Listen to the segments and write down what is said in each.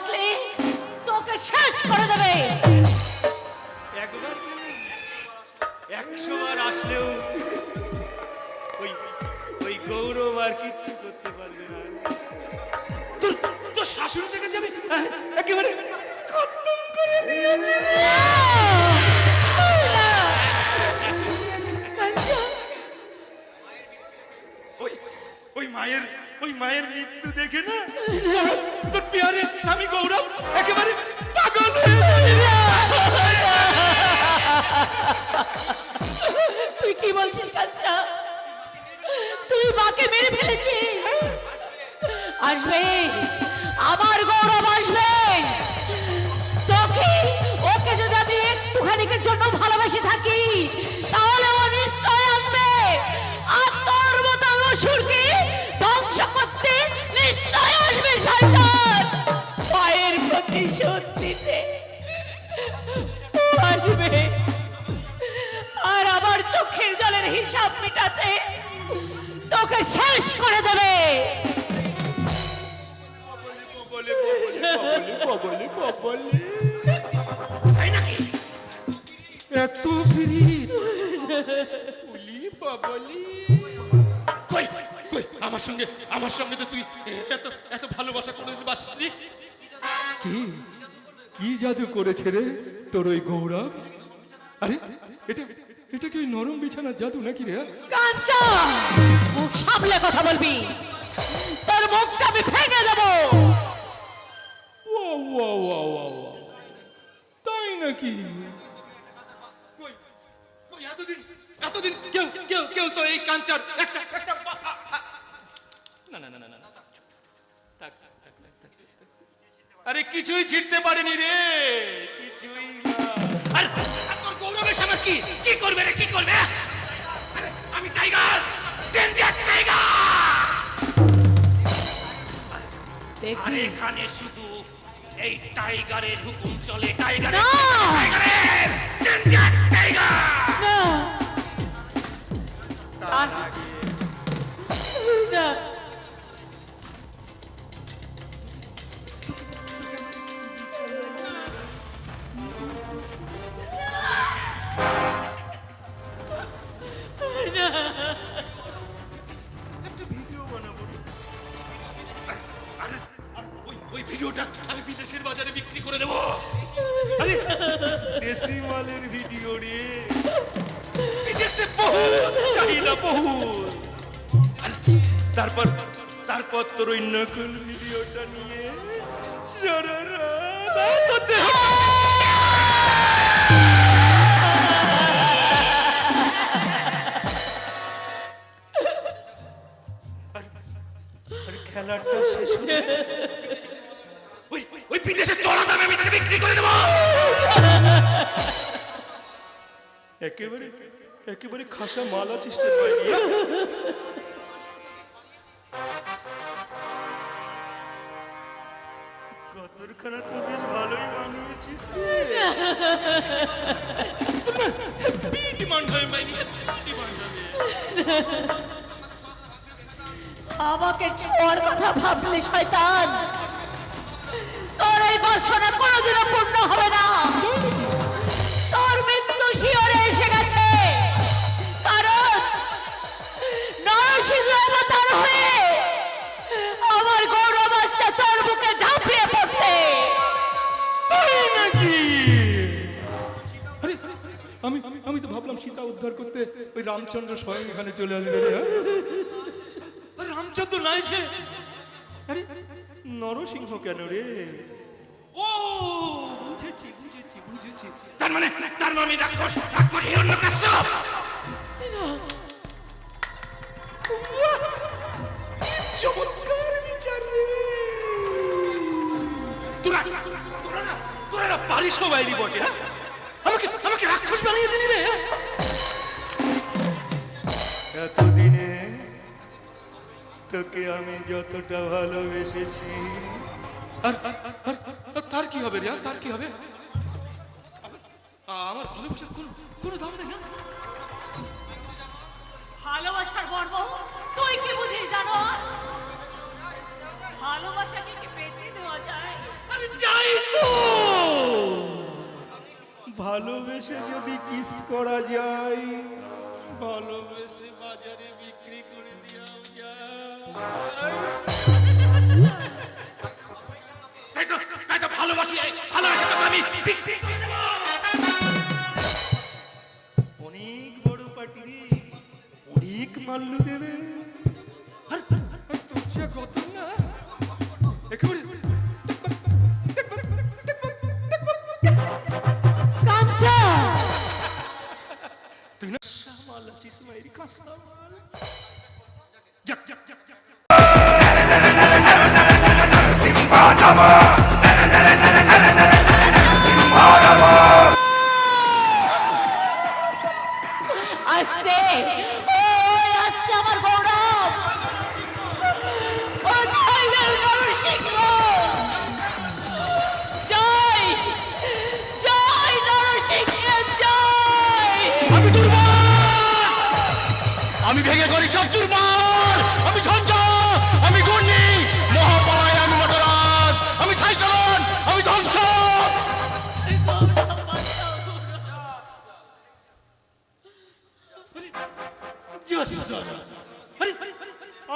আসলে তোকে শেষ করে দেবে। একবার কেন একশো বার আসলেও ওই ওই গৌরব আর কিচ্ছু করতে পারবে না। তোর তোর শাশুড়ি থেকে যাবে? একেবারে। খতম করে দিয়েছে ওই ওই মায়ের ওই মায়ের মৃত্যু দেখে না? তোর- পিয়ারের স্বামী গৌরব একেবারে পাগল তুই কি বলছিস, কাঞ্চা? তুই মাকে মেরে ফেলেছিস? আসবে, আমার গৌরব আসবে। তোকে, ওকে যদি আমি একটুখানিকের জন্য ভালোবেসে থাকি আসবে। আর আবার চোখের জলের হিসাব মেটাতে তোকে শেষ করে দেবে। এত কই কই আমার সঙ্গে আমার সঙ্গে তো তুই এত এত ভালোবাসা করে বাসলি কি? কি জাদু করেছে রে তোর ওই গৌরব? আরে এটা এটা কি ওই নরম বিছানার জাদু নাকি রে কাঞ্চা মুখ সামলে কথা বলবি। তোর মুখটা আমি ভেঙে দেবো। ও ও ও ও তাই নাকি? কই কই এতদিন এতদিন কেউ কেউ কেউ তো এই কাঞ্চার একটা কিছুই ছিটতে পারেনি রে কিছুই আর আর তোর গৌরবের সামনে কি কি করবে রে কি করবে? আমি টাইগার ডেঞ্জার টাইগার! আর এখানে শুধু এই টাইগারের হুকুম চলে টাইগারের! টাইগারের ডেঞ্জার টাইগার! না! ভিডিওটা আমি বিদেশের বাজারে বিক্রি করে দেবো। আরে দেশি মালের ভিডিও রে। বিদেশে বহু চাহিদা বহু তারপর তারপর তোর অন্য নকল ভিডিওটা নিয়ে সরারা তোর দেহ একেবারে একেবারে খাসা মাল আছিস রে ভাই কতরখানা তো বেশ ভালোই বানিয়েছিস রে। ডিমান্ড হবে মাইনি ডিমান্ড হবে? আমাকে ছোঁয়ার কথা ভাবলে শয়তান। তোর এই বাসনা কোনোদিনও পূর্ণ হবে না। তো ভাবলাম সীতা উদ্ধার করতে ওই রামচন্দ্র স্বয়ং এখানে চলে আসবে হ্যাঁ? রামচন্দ্র নাই সে আরে নরসিংহ কেন রে? ও বুঝেছি বুঝেছি বুঝেছি। তার মানে তার মানে রাক্ষস রাক্ষস হিরণ্য কাশ্যপ। চমৎকার বিচার রে। তোরা তোরা না তোরা না পারিস বাইরি বটে হ্যাঁ? বানিয়ে দিলি রে? এতদিনে তোকে আমি যতটা ভালোবেসেছি। আর তার কি হবে রে? তার কি হবে? আমার ভালোবাসার কোনো কোনো দাম ভালোবেসে যদি কিস করা যায়। ভালোবেসে বাজারে বিক্রি করে দেওয়া যায়। ভালোবাসি ভালোবাসি আমি। বিক্রি করে দেবো। অনেক বড় পার্টি রে অনেক মাল্লু দেবে। Tünaşamalı cismeri kaslar. Yak yak yak yak. Simbatama. Simbatama. I say.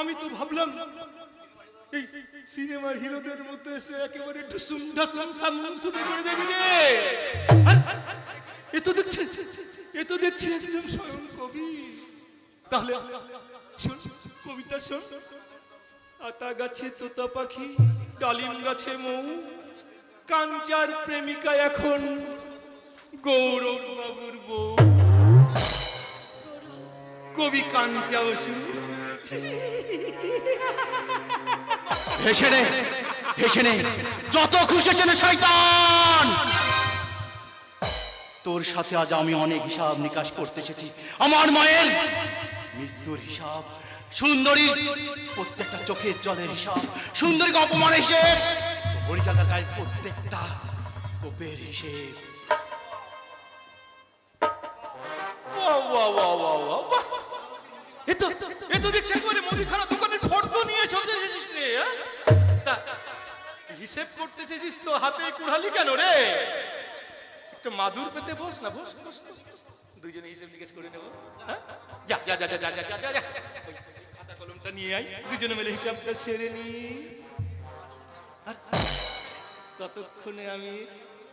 আমি তো ভাবলাম, এই সিনেমার হিরোদের মধ্যে এসে একেবারে ঢুসুম ঢাসুম করে দেবি রে এ তো এ তো একদম স্বয়ং কবি। তাহলে শোন, কবিতা শোন। আতা গাছে তোতা পাখি, ডালিম গাছে মৌ। কাঞ্চার প্রেমিকা এখন গৌরব বাবুর বউ। কবি কাঞ্চা অসু হেসে নে হেসে নে। যত খুশি শয়তান! তোর সাথে আজ আমি অনেক হিসাব নিকাশ করতে এসেছি। আমার মায়ের মৃত্যুর হিসাব সুন্দরী প্রত্যেকটা চোখের জলের হিসাব, সুন্দরীকে অপমান হিসেব হরিকাকার গায়ের প্রত্যেকটা কোপের হিসেব। এ মুদিখানা দোকানের নিয়ে চলতে রে হ্যাঁ? হিসেব করতে এসেছিস তো হাতে কুড়ালি কেন রে একটু মাদুর পেতে বস না, বস বস। দুইজনে হিসেব নিকেশ করে নেব হ্যাঁ? যা যা যা যা যা যা যা যা খাতা কলমটা নিয়ে আই দুজনে মিলে হিসাবটা সেরে নি ততক্ষণে আমি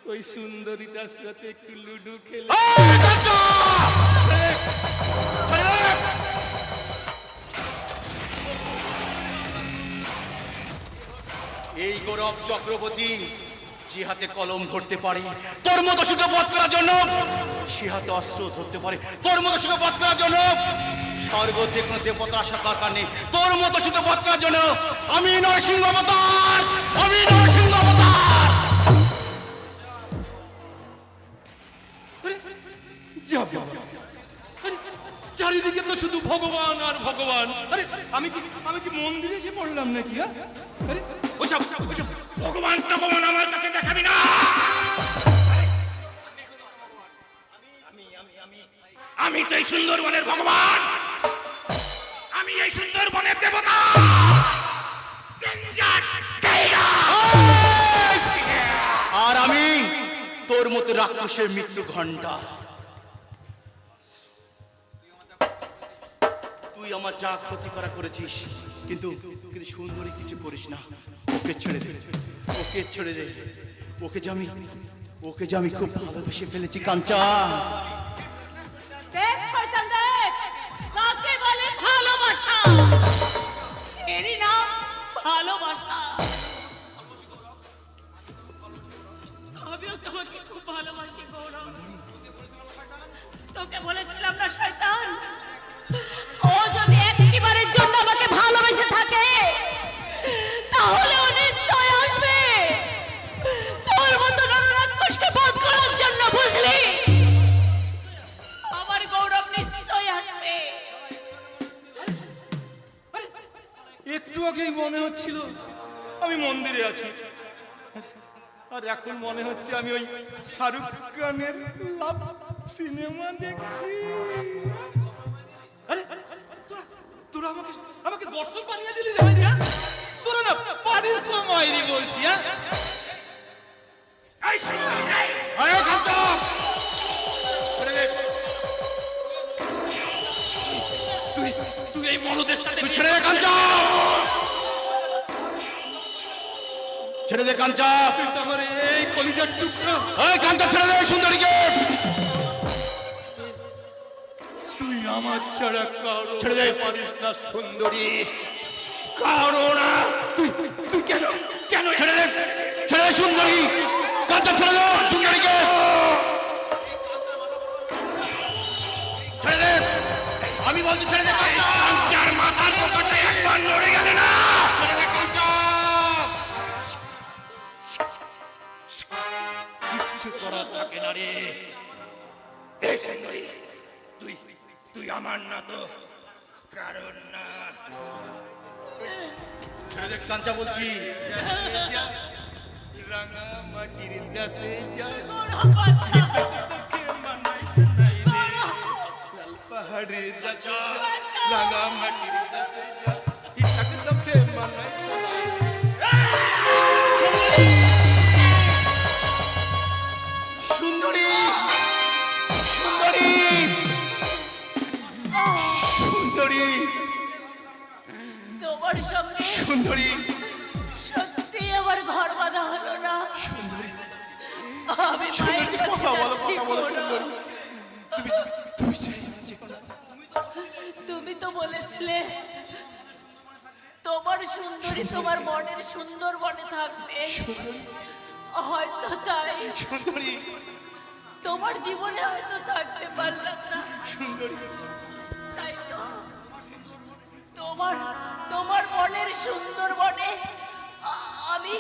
ওই সুন্দরীটার সাথে একটু লুডু খেলে চক্রবর্তী যে হাতে কলম ধরতে পারে তোর মতো সুখে বধ করার জন্য সে হাতে অস্ত্র ধরতে পারে তোর মতো সুখে বধ করার জন্য স্বর্গ কোনো দেবতার আসার দরকার নেই তোর মতো সুখে বধ করার জন্য, আমি নরসিংহ অবতার, আমি নরসিংহ অবতার। আমি তো এই সুন্দরবনের ভগবান। আমি এই সুন্দরবনের দেবতা। আর আমি তোর মতো রাক্ষসের মৃত্যু ঘণ্টা তুই আমার যা ক্ষতি করা করেছিস, কিন্তু কিন্তু সুন্দরী কিছু করিস না। ওকে ছেড়ে দে, ওকে ছেড়ে দে। ওকে যে আমি, ওকে যে আমি খুব ভালোবেসে ফেলেছি কাঞ্চা এরই ভালোবাসা। আমিও তোমাকে খুব ভালোবাসি গৌরব। তোকে বলেছিলাম না আছি। আর এখন মনে হচ্ছে আমি ওই শাহরুখ খানের সিনেমা দেখছি। তুই তুই এই মরদের সাথে তুই ছেড়ে কাঞ্চা ছেড়ে দে কাঞ্চা। আমার এই কলিজার টুকরো। এই কাঞ্চা ছেড়ে দে সুন্দরীকে তুই আমার ছাড়া কারও ছেড়ে দে। পারিস না সুন্দরী। কারও না। তুই তুই কেন কেন ছেড়ে দে ছেড়ে দে সুন্দরী। কাঞ্চা ছেড়ে দে সুন্দরীকে ছেড়ে দে। আমি বলছি ছেড়ে দে কাঞ্চার মাথার পোকাটা একবার লড়ে গেলে না। কিছু থাকে না রে। এই সুন্দরী তুই তুই আমার না তো কারণ না। কাঞ্চা বলছি। রাঙা মাটির লাল পাহাড়ের দেশে রাঙা মাটির দেশে সঙ্গে। সুন্দরী। সত্যি আমার ঘর বাঁধা হলো না। আমি মায়ের সুন্দরী কাছে কথা বলো যাচ্ছি কথা বলো সুন্দরী। তুমি তুমি তুমি তো বলেছিলে তোমার সুন্দরী তোমার মনের সুন্দর বনে থাকবে হয়তো তাই। সুন্দরী। তোমার জীবনে হয়তো থাকতে পারলাম না। সুন্দরী। তাই তো তোমার তোমার মনের সুন্দর বনে আমি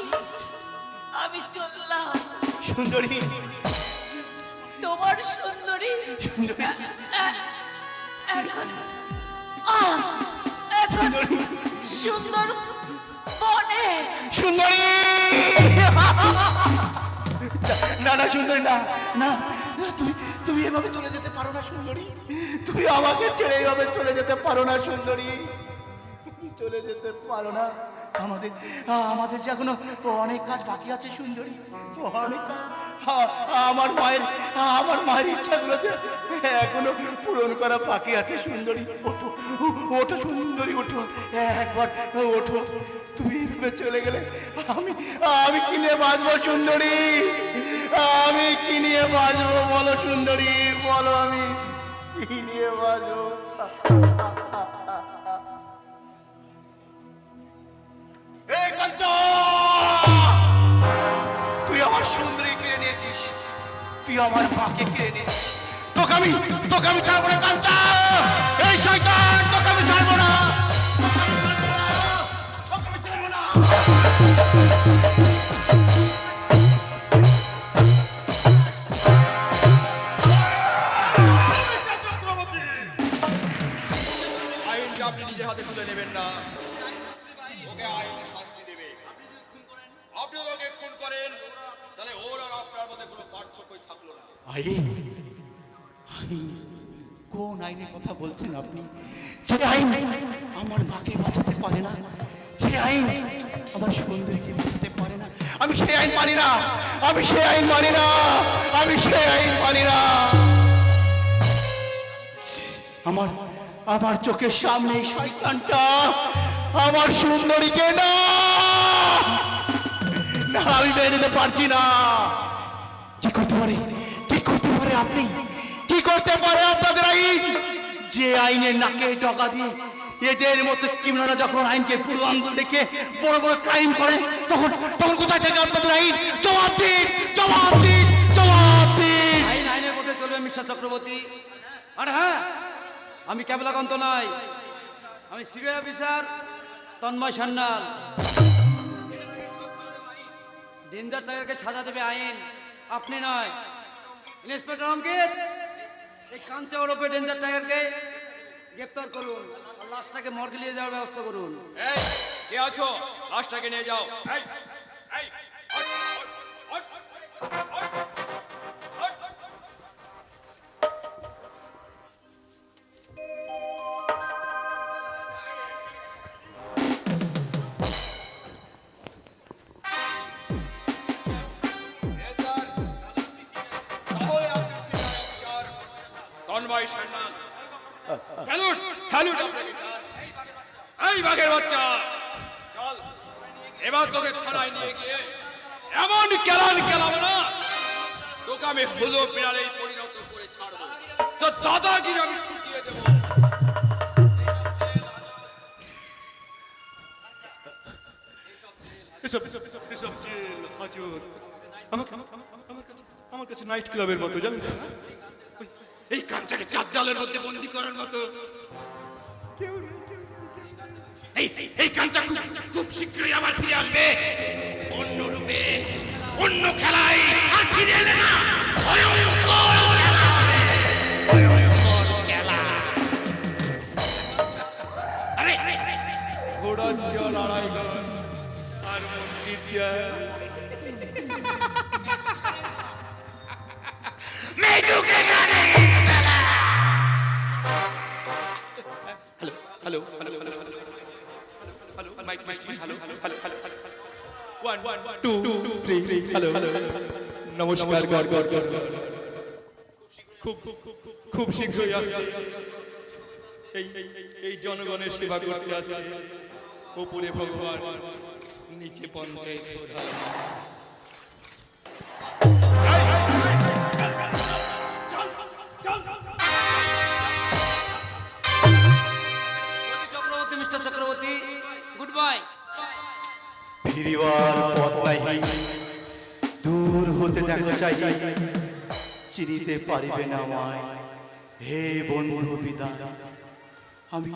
আমি চললাম। সুন্দরী। তোমার সুন্দরী। সুন্দরী। এখন আহ, এখন সুন্দর। বনে সুন্দরী। না না সুন্দরী না না তুমি তুমি এভাবে চলে যেতে পারো না সুন্দরী। তুমি আমাকে ছেড়ে এভাবে চলে যেতে পারো না সুন্দরী। চলে যেতে পারো না। আমাদের আমাদের যে এখনও অনেক কাজ বাকি আছে, সুন্দরী। অনেক কাজ। আমার মায়ের আমার মায়ের ইচ্ছাগুলো যে এখনও পূরণ করা বাকি আছে, সুন্দরী। ওঠো ওঠো, সুন্দরী, ওঠো। একবার ওঠো। তুমি এইভাবে চলে গেলে আমি আমি কিনে বাঁচবো, সুন্দরী? আমি কি নিয়ে বাঁচবো, বলো, সুন্দরী? বলো, আমি কি নিয়ে বাঁচবো? তুই আমার সুন্দরী কিনে নিয়েছিস। তুই আমার মাকে কিনে নিয়েছিস। তোকে আমি তোকে আমি ছাড়বো না, কাঞ্চা! কোন আইনের কথা বলছেন আপনি? যে আইন আমার মাকে বাঁচাতে পারে না, যে আইন আমার বাঁচাতে পারে না, আমি সেই আইন মানি না, আমি সেই আইন মানি না, আমি সেই আইন মানি না। আমার আমার চোখের সামনে শয়তানটা আমার সুন্দরীকে না না আমি মেনে নিতে পারছি না। কি করতে পারে? করতে পারে আপনি? কি করতে পারে আপনাদের আইন? যে নাকে দিয়ে আইনকে বড় বড় চক্রবর্তী। আর হ্যাঁ আমি কেবলাকান্ত নয়। আমি CBI officer Tanmoy Sanyal. Danger টাইগারকে সাজা দেবে আইন। আপনি নয়। ইন্সপেক্টর অঙ্কিত এই কাঞ্চা ওরফে ডেঞ্জার টাইগারকে গ্রেপ্তার করুন আর লাশটাকে মর্গে নিয়ে যাওয়ার ব্যবস্থা করুন। এই কে আছো? লাশটাকে নিয়ে যাও। এই দাদাগিরি আমি ছুটিয়ে দেবো। বন্দি করার মতো। খুব শীঘ্রই আবার ফিরে আসবে। অন্য রূপে অন্য খেলায় আর ফিরে না। জল আর মন্ত্রী hello hello hello hello hello mike mike hello hello hello hello one one two two three three hello hello নমস্কার গর গর খুব খুব শীঘ্রই আসছে এই এই এই জনগণের সেবা করতে আসছে ওপরে ভগবান নিচে পঞ্চায়েত প্রধান। Chakraborty mister Chakraborty good bye. ফিরিবার পথ নাই দূর হতে দেখা চাই চিনিতে পারিবে না আমায়। হে বন্ধু বিদায়। আমি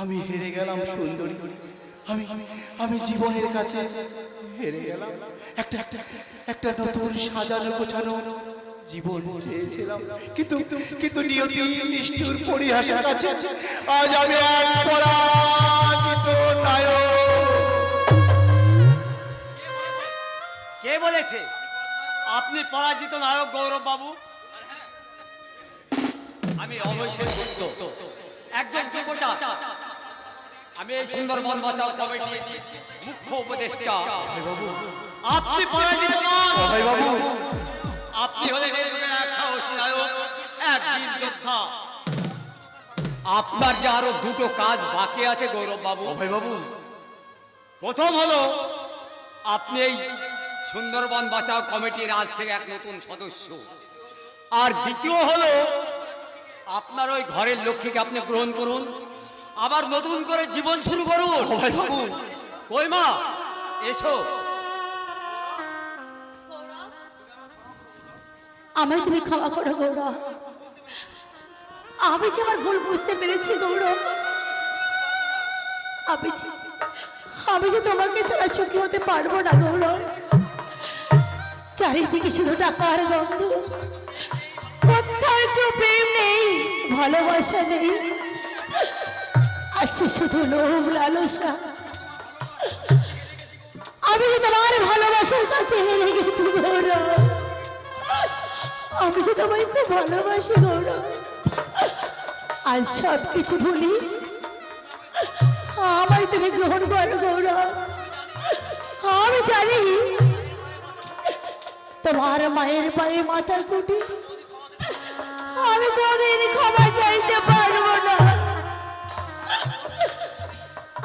আমি হেরে গেলাম সুন্দরী। আমি আমি জীবনের কাছে হেরে গেলাম। একটা একটা একটা নতুন সাজানো গোছানো জীবন চেয়েছিলাম। কিন্তু কিন্তু নিয়তি নিষ্ঠুর পরিহাসের কাছে আজ আমি এক পরাজিত কে বলেছে? আপনি পরাজিত নায়ক গৌরব বাবু আমি অবশ্যই একজন যুবটা আমি এই সুন্দরবন বাঁচাও কমিটির মুখ্য উপদেষ্টা। আপনি পরাজিত নন আপনি হলেন এক সাহসী নায়ক এক বীর যোদ্ধা। আপনার যে আরও দুটো কাজ বাকি আছে গৌরব বাবু। ভাই বাবু। প্রথম হলো আপনি এই সুন্দরবন বাঁচাও কমিটির আজ থেকে এক নতুন সদস্য। আর দ্বিতীয় হলো আপনার ওই ঘরের লক্ষ্মীকে আপনি গ্রহণ করুন। আবার নতুন করে জীবন শুরু করুন। বাবু। কই মা? এসো। আমায় তুমি ক্ষমা করো গৌরব। আমি যে আমার ভুল বুঝতে পেরেছি গৌরব। আমি যে আমি যে তোমাকে ছাড়া সুখী হতে পারব না গৌরব। চারিদিকে শুধু টাকার গন্ধ। কোথাও একটু প্রেম নেই ভালোবাসা নেই। আছে শুধু লোভ লালসা আমি যে তোমার ভালোবাসার কাছে হেরে গেছি গৌরব। আমি যে তোমায় খুব ভালোবাসি গৌরব। আজ সব কিছু ভুলি। আমায় তুমি গ্রহণ করো গৌরব। আমি জানি তোমার মায়ের পায়ে মাথা কুটি। আমি কোনদিন ক্ষমা চাইতে পারব না।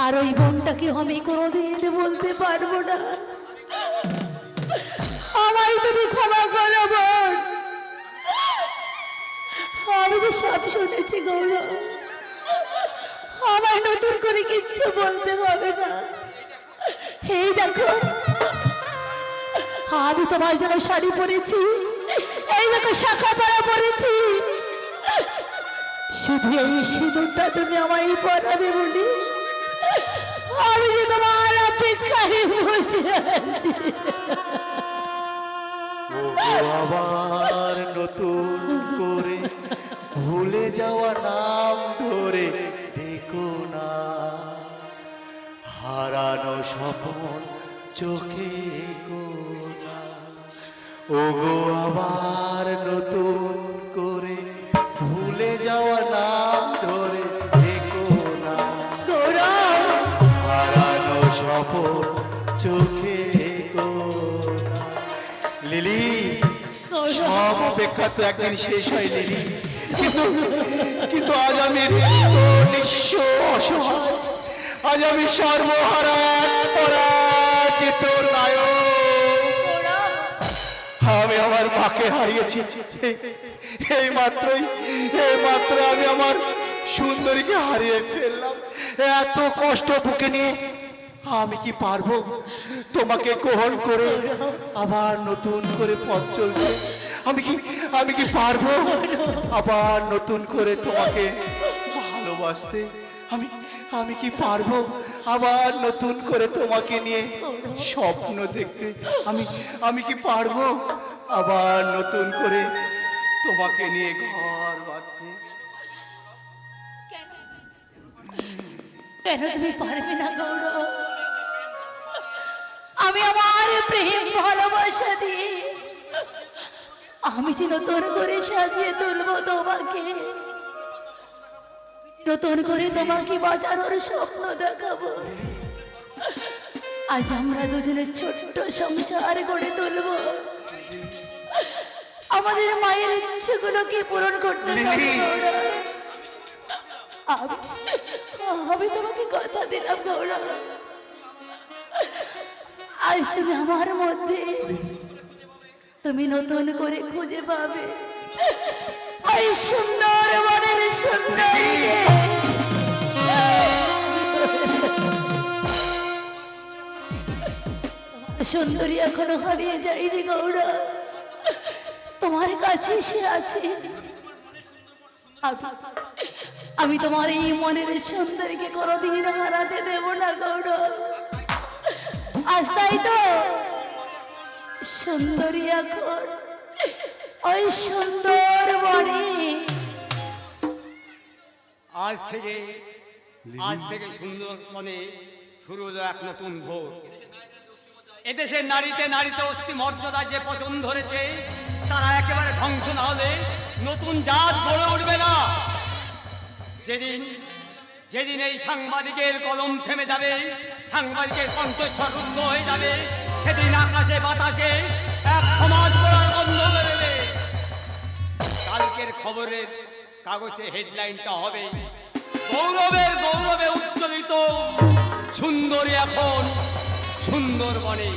আর ওই বোনটাকে আমি কোনোদিন বলতে পারব না। আমায় তুমি ক্ষমা করো বোন। আমি তো সব শুনেছি গৌরব আমার নতুন করে কিচ্ছু বলতে হবে না। এই দেখো, আমি তোমার জন্য শাড়ি পরেছি, এই দেখো, শাখা পরা পরেছি। শুধু এই সিঁদুরটা তুমি আমায় পরাবে বলি। আমি তোমার অপেক্ষায় বসে আছি। আবার নতুন করে ভুলে যাওয়া নাম ধরে ডেকো না। হারানো স্বপন চোখে গো ও গো আবার নতুন অপেক্ষা তো একদিন শেষ হয়নি। কিন্তু কিন্তু আজ আমি নিঃস্ব অসহায়। আজ আমি সর্বহারা পরাজিত নায়ক। আমি আমার মাকে হারিয়েছি। এই মাত্রই, এই মাত্র আমি আমার সুন্দরীকে হারিয়ে ফেললাম। এত কষ্ট বুকে নিয়ে আমি কি পারব? তোমাকে গ্রহণ করে আবার নতুন করে পথ চলতে আমি কি আমি কি পারব? আবার নতুন করে তোমাকে ভালোবাসতে আমি আমি কি পারব? আবার নতুন করে তোমাকে নিয়ে স্বপ্ন দেখতে আমি আমি কি পারব? আবার নতুন করে তোমাকে নিয়ে ঘর বাঁধতে। কেন? তুমি পারবে না, গৌরব? আমি আমার প্রেম ভালোবাসা দিয়ে আমি যে নতুন করে সাজিয়ে তুলবো তোমাকে নতুন করে তোমাকে বাজানোর স্বপ্ন দেখাবো। আজ আমরা দুজনে ছোট্ট সংসার গড়ে তুলবো। আমাদের মায়ের ইচ্ছেগুলোকে পূরণ করতে আমি তোমাকে কথা দিলাম গৌরব। আজ তুমি আমার মধ্যে তুমি নতুন করে খুঁজে পাবে। এই সুন্দর মনের সুন্দর। সুন্দরী এখনও হারিয়ে যায়নি গৌরব তোমার কাছে সে আছে। আমি- আমি তোমার এই মনের সুন্দরীকে কোনোদিন হারাতে দেব না গৌরব আজ তাই তো সুন্দরী এখন ওই সুন্দর বনে আজ থেকে আজ থেকে সুন্দর মনে শুরু হলো এক নতুন ভোর। এদেশের নারীতে নারীতে অস্থি মর্যাদা যে পচন ধরেছে তারা একেবারে ধ্বংস না হলে নতুন জাত গড়ে উঠবে না। যেদিন যেদিন এই সাংবাদিকের কলম থেমে যাবে সাংবাদিকের কণ্ঠস্বর রুদ্ধ হয়ে যাবে সেদিন আকাশে বাতাসে এক সমাজ করার বন্ধ বেরোবে কালকের খবরের কাগজে হেডলাইনটা হবে গৌরবের গৌরবে উজ্জ্বলিত সুন্দরী এখন সুন্দরবনে।